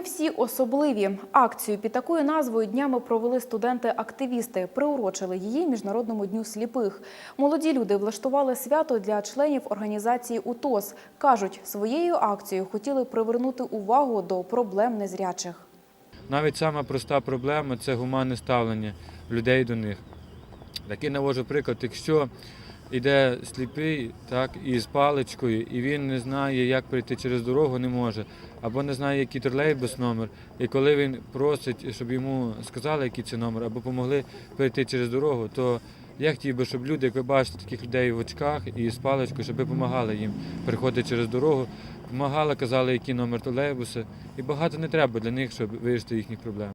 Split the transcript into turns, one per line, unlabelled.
всі особливі. Акцію під такою назвою днями провели студенти-активісти. Приурочили її Міжнародному дню сліпих. Молоді люди влаштували свято для членів організації УТОС. Кажуть, своєю акцією хотіли привернути увагу до проблем незрячих.
Навіть сама проста проблема це гуманне ставлення людей до них. Такий навожу приклад, якщо йде сліпий так, із паличкою, і він не знає, як прийти через дорогу, не може, або не знає, який тролейбус номер. І коли він просить, щоб йому сказали, який це номер, або допомогли перейти через дорогу, то я хотів би, щоб люди, як ви бачите, таких людей в очках і з паличкою, щоб ви допомагали їм переходити через дорогу, допомагали, казали, який номер тролейбуса. І багато не треба для них, щоб вирішити їхні проблеми.